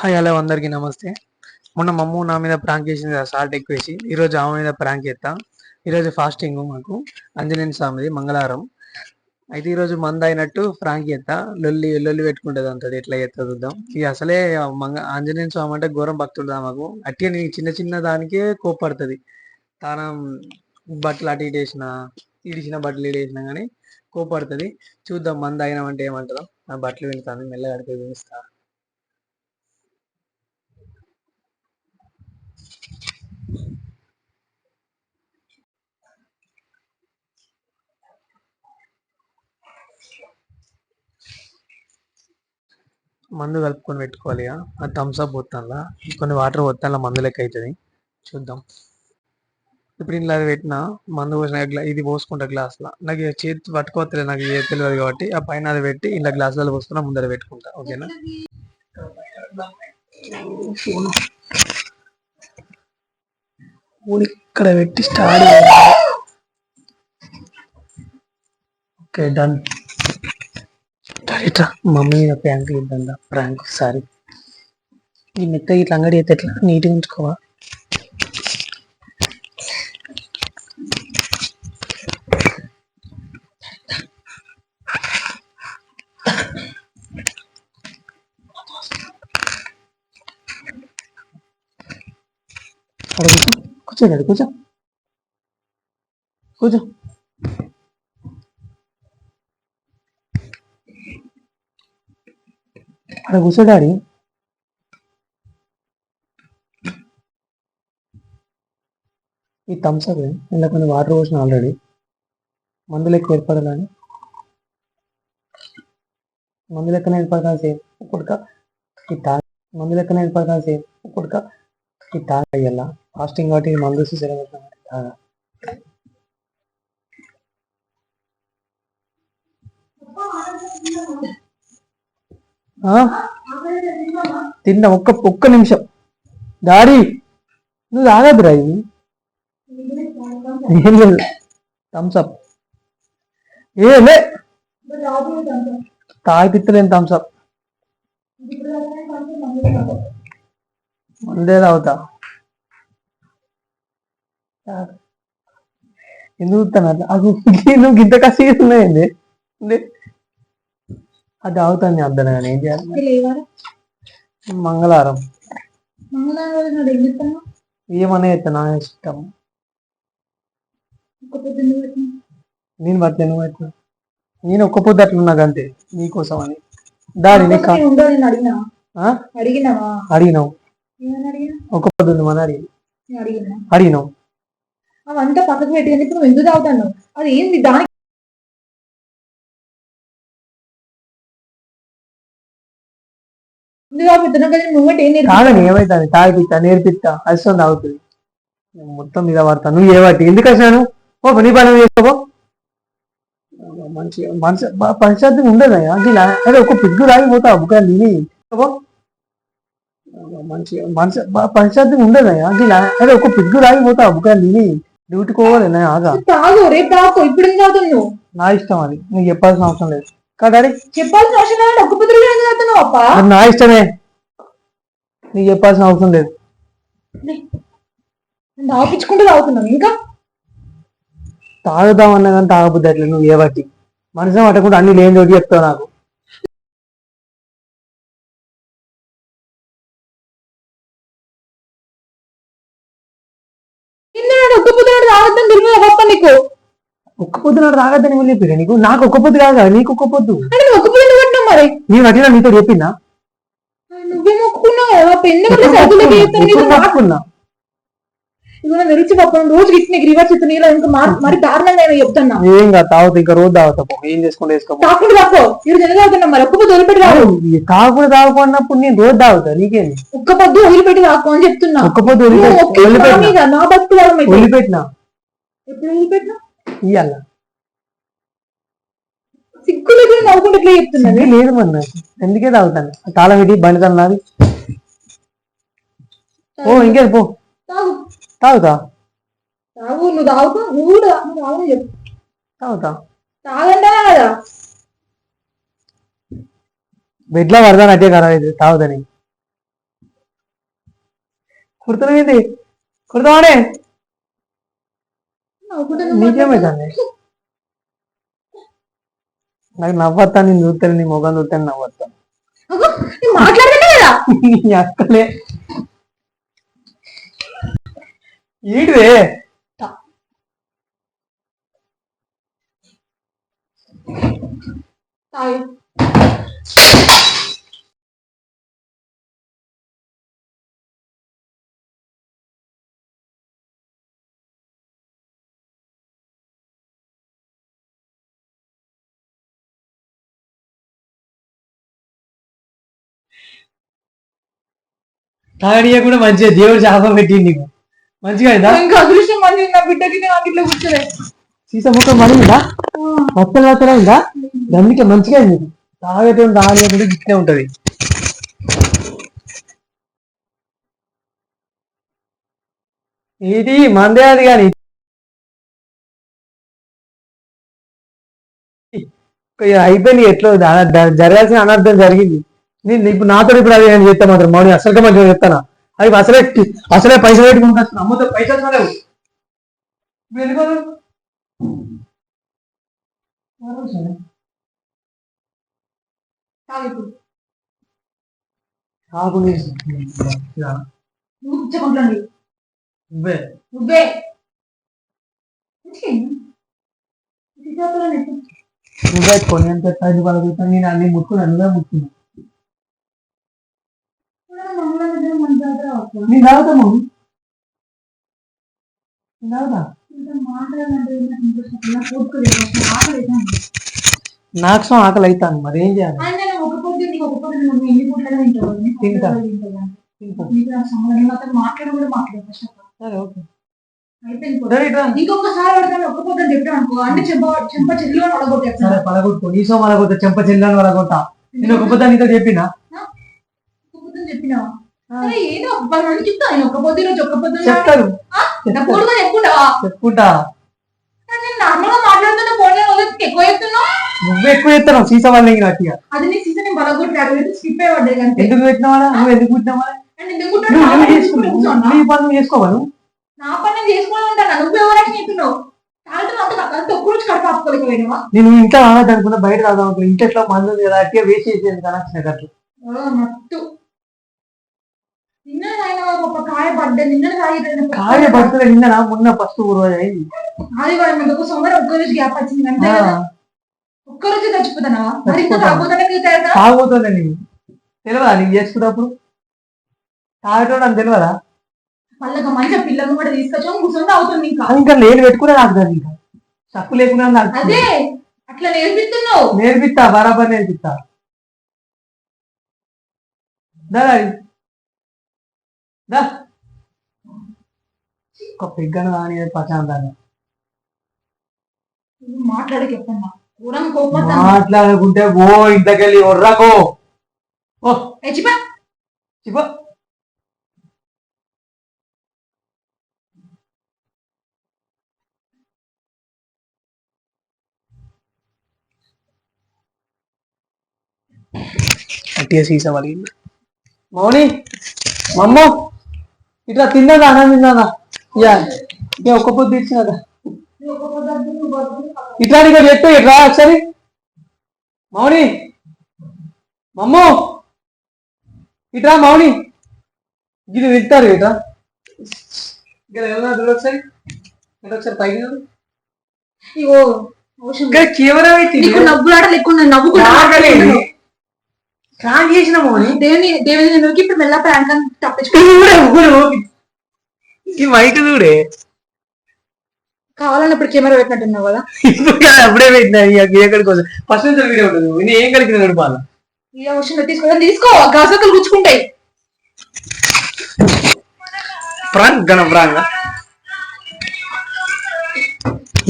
Hi hello అందరికీ నమస్తే. మొన్న మమ్ము నా మీద ప్రాంక్ చేసింది కదా సాల్ట్ ఎక్కువ వేసి ఈరోజు ఆమె మీద ప్రాంక్ ఎత్తా ఈరోజు ఫాస్టింగ్ మాకు. అంజనేయ స్వామిది మంగళవారం. అయితే ఈరోజు మంద అయినట్టు ప్రాంక్ ఎత్తా లొల్లి లొల్లి పెట్టుకుంటుంది అంతది. ఎట్లా ఎత్త చూద్దాం. ఇక అసలే మంగ ఆంజనేయ స్వామి అంటే ఘోరం భక్తుడు మాకు. అట్టే నీ చిన్న చిన్న దానికే కోప్పడుతుంది. తానం బట్టలు అటు ఇటు వేసిన ఇడిచిన బట్టలు ఇటు వేసినా కానీ కోపడుతుంది. చూద్దాం మంద అయినామంటే ఏమంటుందో. నా బట్టలు వింటాను మెల్లగా అడిగి చూపిస్తా మందు కలుపుకొని పెట్టుకోవాలి ఇక. అది థమ్స్ అప్ పోతానులా కొన్ని వాటర్ పోతాను మందు లెక్క అవుతుంది. చూద్దాం. ఇప్పుడు ఇంట్లో అది పెట్టిన మందు పోసిన గ్లా ఇది పోసుకుంటా గ్లాస్లో నాకు చేతి పట్టుకోవట్లేదు నాకు ఏది తెలియదు కాబట్టి ఆ పైన అది పెట్టి ఇలా గ్లాసులలో పోసుకున్నా ముందర పెట్టుకుంటా. ఓకేనా? ఫోన్ ఇక్కడ పెట్టి స్టార్ట్ ఓకే డన్ ఇట్లా మమ్మీ ప్రాంక్ ఇద్దా ప్రాంక్ సారీ ఈ మెత్త ఇట్లా అంగడి అయితే ఎట్లా? నీట్గా ఉంచుకోవా? కూర్చో. కూర్చోండి కూర్చో. కూర్చో. అక్కడ కూర్చోడాడి ఈ థమ్స్ ఇలా కొన్ని వాటర్ పోసిన ఆల్రెడీ మందు లెక్క ఏర్పడాలని మందు లెక్కన ఏర్పడాలి సేమ్ ఇప్పుడుక ఈ తా మందు లెక్కన ఏర్పడాలి సేమ్ ఇప్పుడుక ఈ తాగయ్యల్లా ఫాస్టింగ్ కాబట్టి మందు చూసి తాగా Thank you. తిన్నా ఒక్క ఒక్క నిమిషం. దారి నువ్వు తాగద్దురా ఇది. ఏం లేదు. థమ్స్ అప్ ఏ లే. తాగిపిత్తలేను థమ్స్ అప్ తాగుతా. ఎందుకు అట్లా అది నువ్వు గింత కసిగా ఉన్నాయండి అది తాగుతాను అర్థం కానీ? ఏం చేయాలి? మంగళవారం. ఏమనే నా ఇష్టం నేను నువ్వు ఎట్లా నేను ఒక్క పొద్దు అట్లున్నా అంతే నీకోసం అని. ఆ? అడిగినావా? ఒక్క పొద్దు ఉంది మన అడిగి. అడిగినావు. అవంతా పక్కకు పెట్టి నువ్వు ఎందుకు తాగుతాను అది ఏంది? దానికి నువ్వు నేర్పి తాగని ఏమైతుంది తాగిపిస్తా నేర్పిస్తా అరిసం తాగుతుంది. మొత్తం మీద పడతా నువ్వు ఏవాటి? ఎందుకు వచ్చాను ఓ నీ పని చేసుకోపో మంచి మనసు ఉండదయ్యా ఇలా అదే ఒక పిగ్గు రాగిపోతా అబ్బుగా నీని. మంచి మనసు ఉండదయ్యా ఇలా అదే ఒక పిగ్గు రాగిపోతా అబ్బుగా నీని డ్యూటీకి పోవాలి నా ఆగా. తాగు రేపు తాగు ఇప్పుడు నువ్వు? నా ఇష్టం అది నీకు చెప్పాల్సిన అవసరం లేదు. కదా చెప్పాల్సిన అవసరం ఒక్క ఎందుకు తాగుతున్నావు అప్ప? నా ఇష్టమే. నీకు చెప్పాల్సిన అవసరం లేదు. తాపించుకుంటూ తాగుతున్నావు ఇంకా? తాగుదామన్నా కానీ తాగబుద్ది అట్లా నువ్వు ఏ బట్టి మనసు పట్టకుండా అన్ని లేని చోటు చెప్తావు నాకు. ఒక్క గొప్ప నీకు? ఒక్క పొద్దు నాడు తాగద్దని వెళ్ళి చెప్పిన నీకు నాకు ఒక్క పొద్దు కాదు కదా, నీకు ఒక్క పొద్దు. అంటే నువ్వు ఒక్క మరి. నీ అట్లా నీతో చెప్పిందా నువ్వే పెన్ను ఇవాళ నిలిచి పాపం రోజు ఇంకా మరి దారుణంగా ఏమో చెప్తున్నా. ఏం కాదు తాగుతా ఇంకా రోజు తాగుతా పో. ఏం చేసుకుంటే వేసుకోపో తాకుండా తప్పో? ఈరోజు ఎందుకు తాగుతున్నా మరి? ఒక్క పొద్దు వదిలిపెట్టి రావు తాగకుండా తాగకున్నప్పుడు నేను రోజు తాగుతా నీకేంది? ఒక్క పొద్దు వదిలిపెట్టి రాకు అని చెప్తున్నా. ఒక్క పొద్దు వదిలిపెట్టి నా బతుకు. వదిలిపెట్టినా? ఎప్పుడు వదిలిపెట్టినా ఇయ్యాల. సిగ్గు దగ్గర నవ్వుకుంటే ఇట్లా చెప్తున్నది ఇది లేదు మరి నాకు. ఎందుకే తాగుతాను? తాళం పెట్టి బండి తన్నాది ఓ ఇంకేది పో. తాగు. తాగుతా? తాగు నువ్వు తాగుతా నువ్వు కూడా నువ్వు తాగు చెప్పు. తాగుతా. కదా? బెడ్లో పడదాను ఖరాబ్ అయితే తాగుతాని కుడుతున్నది కుడతావానే నవ్వుకుంటే నీకేమైందండి నాకు నవ్వత్తా నేను చూస్తాను నీ ముఖం చూస్తాను నవ్వత్తా అగో, నేను మాట్లాడతానే కదా నీ అక్కలే. ఏంటిదే తాగు. తాగడిగా కూడా మంచిగా దేవుడు శాపం పెట్టింది నీకు మంచిగా అయిందా? ఇంకా అదృష్టం మంది నా బిడ్డకి నేను అంగిట్లో కూర్చోలే సీసా ముక్క మరిందా మొత్తం మాత్రం అయిందా? అందుకే మంచిగా అయింది. తాగటం తాగే కూడా ఇట్లే ఉంటది. ఇది మందే అది కానీ. అయిపోయింది ఎట్లా? జరగాల్సిన అనర్థం జరిగింది. నేను ఇప్పుడు నాతో ఇప్పుడు అది నేను చెప్తా మాత్రం. మౌని అసలుగా మంచిగా చెప్తానా? అవి అసలే అసలే పైసలు పెట్టుకుంటా అమ్మతో పైసలు పడవు నువ్వే నువ్వే నువ్వే. కొని ఎంత పది పలుకుతాను నేను అన్ని ముట్టుకున్నా. నువ్వే ముట్టుకున్నా కూడా మమ్మల్ని దగ్గర మన దగ్గర అవసరం. నేను తాగుతాము నాకు ఆకలి అవుతాను మరి ఏం చేయాలి? ఆయన నేను ఒక పొద్దు నీకు ఒక పొద్దు నువ్వు ఎన్ని పూటలు తింటావు? నీకు తింటా. ఒక్కసారి తింటావా? నీకు నాకు సంబంధం లేదు. నాతో మాట్లాడి కూడా మాట్లాడు ఫస్ట్ ఆఫ్ ఆల్. సరే ఓకే. చెంప చెల్లని పలగొట్ట నేను ఒక పొద్దు నీతో చెప్పినా? అని అరే ఏదో మంది చెప్తా. ఆయన ఒక్క పొద్దు ఈరోజు ఒక్క పొద్దు పొడుగు చెప్పుకుంటావా? చెప్పుకుంటా. నేను నార్మల్గా మాట్లాడుతున్న ఫోన్ ఎక్కువ చెప్తున్నావు? నువ్వు ఎక్కువ చెప్తాను సీసా వాళ్ళ ఇక. అది నీ సీజన్ నేను బలగొట్టాడు స్కిప్ అయ్యి పడ్డాయి అంతే ఎందుకు పెట్టినావా నువ్వు ఎందుకు పెట్టినావా? నువ్వు? నీ పని చేసుకోవాలి నా పని నేను ఉంటాను నువ్వు ఎవరైనా చెప్తున్నావు రోజు అనుకున్నా బయట అనుకున్నా ఇంట్లో మందు కదా? అట్టే వేస్ట్ చేసేది అట్లా ఓ, మత్తు నిన్న ఆయన ఒక కాయ నిన్న పడుతుంది మొన్న ఫస్ట్ రోజు అయింది. సోమవారం ఒక్క రోజు గ్యాప్ వచ్చింది అంతే కదా? ఒక్క రోజు చచ్చిపోతానా మరి ఇంకా చచ్చిపోతాను. తాగుతానే మిగతా తాగుతుంది నీకు. తెలియదా నీకు చేసుకున్నప్పుడు తాగటం అని తెలియదా? మళ్ళీ ఒక మంచి పిల్లలు కూడా తీసుకొచ్చాము కూర్చొని తాగుతుంది ఇంకా. ఇంకా నేను పెట్టుకునే నాకు ఇంకా. తప్పు లేకుండా నాకు అదే అట్లా నేర్పిస్తున్నావు. నేర్పిస్తా బరాబర్ నేర్పిస్తా. దా. ఒక పెగ్గను కానీ మాట్లాడక కూరం కోపడతాను. మాట్లాడుకుంటే ఓ ఇంతకెళ్ళి ఒర్రకు ఓ ఎచ్చిపా చిపో అట్టిగా సీసా మౌని మమ్మ. ఇట్లా తిన్నదా అన్నం తిన్నదా యా. ఇక ఒక్క పొద్దు ఇచ్చినదా ఇట్లా నీకు చెప్పు ఇట్లా ఒకసారి. మౌని. మమ్మో. ఇట్రా మౌని. ఇది వింటారు ఇట్రా ఇక్కడ చూడు ఒకసారి. ఇట్లా ఒకసారి పైకి. ఇగో ఇక్కడ కెమెరా నవ్వులాట లేకుండా నవ్వుకుంటా. రాగలేదు. ప్రాంక్ చేసిన మౌని. దేవుని దేవుని నువ్వు ఇప్పుడు మెల్ల ప్రాంక్ అని తప్పించుకో చూడే ఊరు. ఈ మైక్ చూడే. కావాలన్నప్పుడు కెమెరా పెట్టినట్టున్నావు కదా. ఇప్పుడు కాదు, అప్పుడే పెట్టినా ఇక ఎక్కడికి కోసం ఫస్ట్ నుంచి వీడియో ఉంటుంది. నేను ఏం కలిగిన నడపాలి ఈ అవసరం తీసుకోవాలి తీసుకో గాజకులు గుచ్చుకుంటాయి. ప్రాంక్ గణ ప్రాంక్.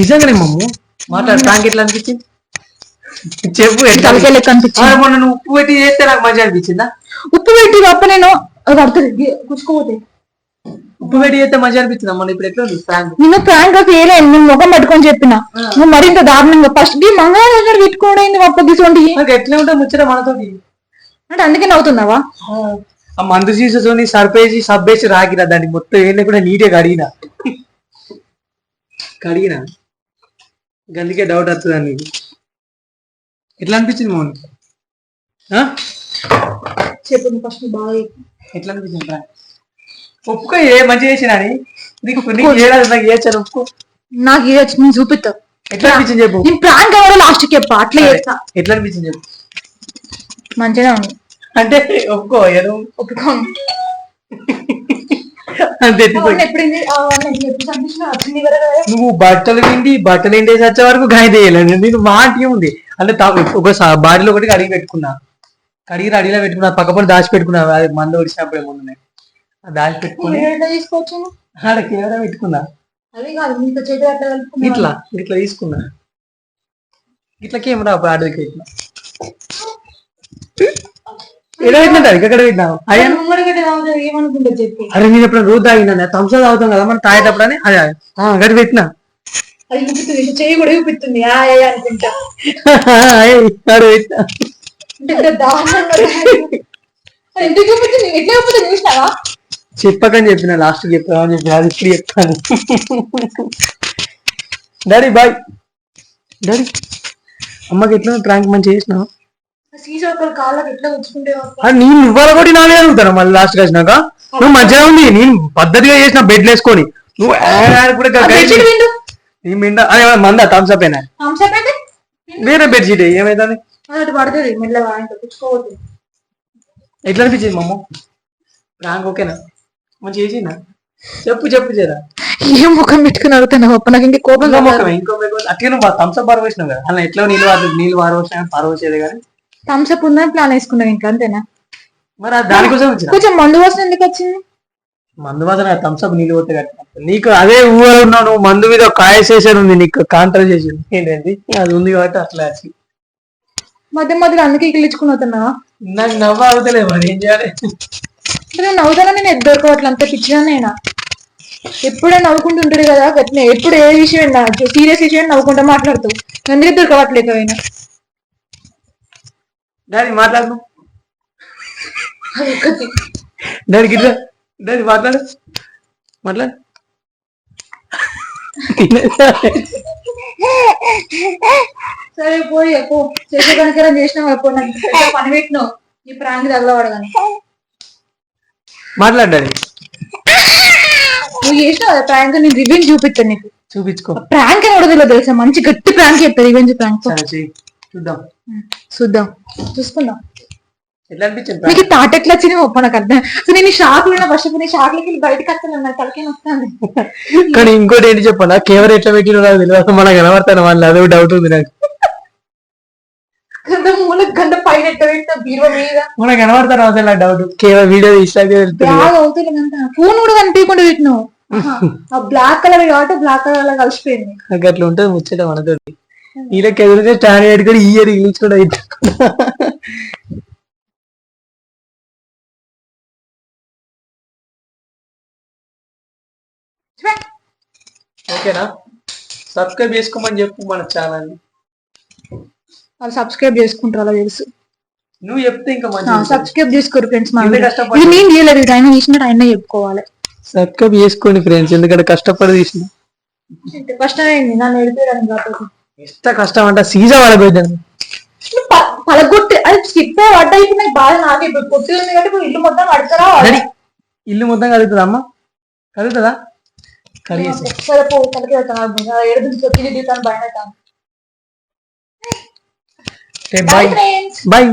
నిజంగానే మమ్ము? మాట్లాడు ప్రాంక్ ఎట్లా అనిపించింది? చెప్పు లెక్క అనిపించింది. మొన్న నువ్వు ఉప్పు పెట్టి చేస్తే నాకు మంచిగా అనిపించిందా? ఉప్పు పెట్టి తప్ప నేను పడుతుంది ఉప్పు పెట్టి చేస్తే మంచిగా అనిపించిందా? మొన్న ఇప్పుడు ఎట్లా ఉంది ప్రాంక్ నిన్ను ప్రాంక్ ఫెయిల్ అయింది నేను ముఖం పట్టుకొని చెప్పిన. నువ్వు మరింత దారుణంగా ఫస్ట్ ఈ మంగళవారం పెట్టుకోవడం అప్ప తీసుకోండి ఎట్లా ఉంటే ముచ్చట మనతోటి. అంటే అందుకే నవ్వుతున్నావా? ఆ మందు సీసతోని సర్పేసి సబ్బేసి రాకిన దాన్ని. మొత్తం ఏంటి కూడా నీట్గా కడిగిన. కడిగిన? అందుకే డౌట్ వస్తుంది నీకు ఎట్లా అనిపించింది మోహన్? ఆ? చెప్పు ఫస్ట్ బాగా. ఎట్లా అనిపించింది రా? ఒప్పుకో ఏ మంచి చేసిన అని. నీకు నీకు ఏడాది నాకు చేశాను ఒప్పుకో. నాకు ఇది వచ్చి నేను చూపిస్తా ఎట్లా అనిపించింది చెప్పు. నేను ప్రాంక్ ఎవరో లాస్ట్కి చెప్పా అట్లా చేస్తా. ఎట్లా అనిపించింది చెప్పు. మంచిగా ఉంది. అంటే ఒప్పుకో ఏదో ఒప్పుకోండి నువ్వు బట్టలు విండి బట్టలు ఎండేసి వచ్చే వరకు గాయ తీయలేదు నేను మాట ఉంది. అంటే ఒక బాడీలో ఒకటి కడిగి పెట్టుకున్నా. కడిగి అడిగిలో పెట్టుకున్నా పక్క పని దాచి పెట్టుకున్నా. అది మందు ఒడిచినప్పుడు ఏముంది దాచి పెట్టుకుని ఆడ కెమెరా పెట్టుకున్నా. ఇట్లా ఇట్లా తీసుకున్నా. ఇట్లా కెమెరా ఆడికి పెట్టినా ఎక్కడ అయ్యా అదే తాగుతుంది, ఏమనుకుంటా చెప్పి. అరే నేను ఎప్పుడు రోజు తాగినా? థమ్స్అప్ తాగుతాం కదా మనం తాగేటప్పుడు అని? అదే గడి పెట్టినా? అది చూపిస్తుంది కూడా చూపిస్తుంది. అనుకుంటా. ఎందుకు చూపిస్తుంది ఎట్లా చూపిస్తుంది చూసినావా? చెప్పకని చెప్పిన లాస్ట్ అని చెప్పిన అది ఇప్పుడు చెప్తాను. డాడీ బాయ్ డాడీ అమ్మకి ఎట్లా? ప్రాంక్ మంచి చేసినావు? నేను ఇవ్వాలి కూడా నానే అడుగుతాను మళ్ళీ లాస్ట్ వచ్చినాక. నువ్వు మంచిగా ఉంది నేను పద్ధతిగా చేసిన బెడ్ వేసుకొని నువ్వు కూడా మంద? థమ్స్ అప్ అయినా వేరే బెడ్షీట్ ఏమైతుంది? ఎట్లా అనిపించింది మమ్మ? ప్రాంక్ ఓకేనా మంచి చేసిందా? చెప్పు చెప్పు చేరా ఏం ముఖం పెట్టుకుని అడుగుతున్నావు అప్ప? నాకు ఇంకా కోపం ఇంకో అట్లా నువ్వు థమ్స్ అప్ పారవేసినావు కదా. అలా ఎట్లా నీళ్ళు వారు నీళ్ళు పారవేసినా పారవేసేది కానీ. థమ్స్అప్ ఉందని ప్లాన్ వేసుకున్నావు ఇంకా అంతేనా? మరి దానికోసం కొంచెం మందు వాసన ఎందుకు వచ్చింది? మందు మాత్రం థమ్స్ అప్ నీళ్ళు పోతే కట్టిన నీకు అదే ఊహలో ఉన్నావు నువ్వు మందు మీద ఒక కాయ చేసేది ఉంది నీకు కాంట్రా చేసింది. ఏంటండి? అది ఉంది కాబట్టి అట్లా వచ్చి మధ్య మధ్యలో అందుకే గిల్లించుకుని అవుతున్నావా నాకు నవ్వు అవుతలే మరి ఏం చేయాలి? నేను నవ్వుతానో నేను ఎద్దరుకో అట్లా అంత పిచ్చిగానేనా ఎప్పుడే నవ్వుకుంటూ ఉంటాడు కదా ఎప్పుడు ఏ విషయం సీరియస్ విషయం నవ్వుకుంటా మాట్లాడుతావు? ఎందుకు దొరకవట్లేదు అయినా డాడీ మాట్లాడు. డాడీ గిట్లా. డాడీ మాట్లాడు. మాట్లాడు. సరే పోయి పో. చేసే కనుక చేసినావు నాకు పని పెట్టినావు. నీ ప్రాంక్ తగలవాడు కానీ. మాట్లాడు డాడీ. నువ్వు చేసినావు ప్రాంక్ నేను రివెంజ్ చూపిస్తాను నీకు. చూపించుకో. ప్రాంక్ అని కూడా తెలియదు తెలుసా? మంచి గట్టి ప్రాంక్ చెప్తా రివెంజ్ ప్రాంక్. చూద్దాం. చూద్దాం. చూసుకుందాం. ఎట్లా అనిపించింది? నీకు ఈ తాట ఎట్లా వచ్చినాయి ఒప్ప నాకు అర్థం. అసలు నేను షాక్లో ఫస్ట్ నీ షాక్ లకి బయటకు వస్తాను నాకు తలకే వస్తాను కానీ ఇంకోటి ఏంటి చెప్పాలా కెమెరా ఎట్లా పెట్టినో నాకు తెలియదు. మన కనబడతాను వాళ్ళు అదో డౌట్ ఉంది నాకు. గంట మూల గంట పైన ఎట్ట పెట్టా బీరువా మీద. మన కనబడతాను అసలు డౌట్ కేవలం వీడియో తీసాకే బ్యాగ్ అవుతుంది గంట ఫోన్ కూడా కనిపించకుండా పెట్టినావు. ఆ బ్లాక్ కలర్ కాబట్టి బ్లాక్ కలర్ లా కలిసిపోయింది. అట్లా ఉంటుంది ముచ్చట మనతోటి. వీళ్ళకి ఎదురుగా స్టాండ్ పెట్టుకొని ఈ ఇయర్ ఇంగ్లీష్ కూడా అయితే ఓకేనా? సబ్స్క్రైబ్ చేసుకోమని చెప్పు మన ఛానల్ వాళ్ళు సబ్స్క్రైబ్ చేసుకుంటారు అలా తెలుసు. నువ్వు చెప్తే ఇంకా మంచి సబ్స్క్రైబ్ చేసుకోరు ఫ్రెండ్స్ ఇది నేను చేయలేదు ఇది ఆయన చేసినట్టు ఆయన చెప్పుకోవాలి. సబ్స్క్రైబ్ చేసుకోండి ఫ్రెండ్స్ ఎందుకంటే కష్టపడి తీసిన. ఎంత కష్టమైంది నన్ను కాబట్టి ఎంత కష్టం అంట సీజా వాళ్ళ పలగొట్టి అది స్కిప్ పడ్డ ఇప్పుడు నాకు బాధ నాకే ఇప్పుడు పొట్టి ఉంది కాబట్టి ఇల్లు మొత్తం పడతారా డాడీ ఇల్లు మొత్తం కలుగుతుందా అమ్మ? కలుగుతుందా కడిగేసి. Friends bye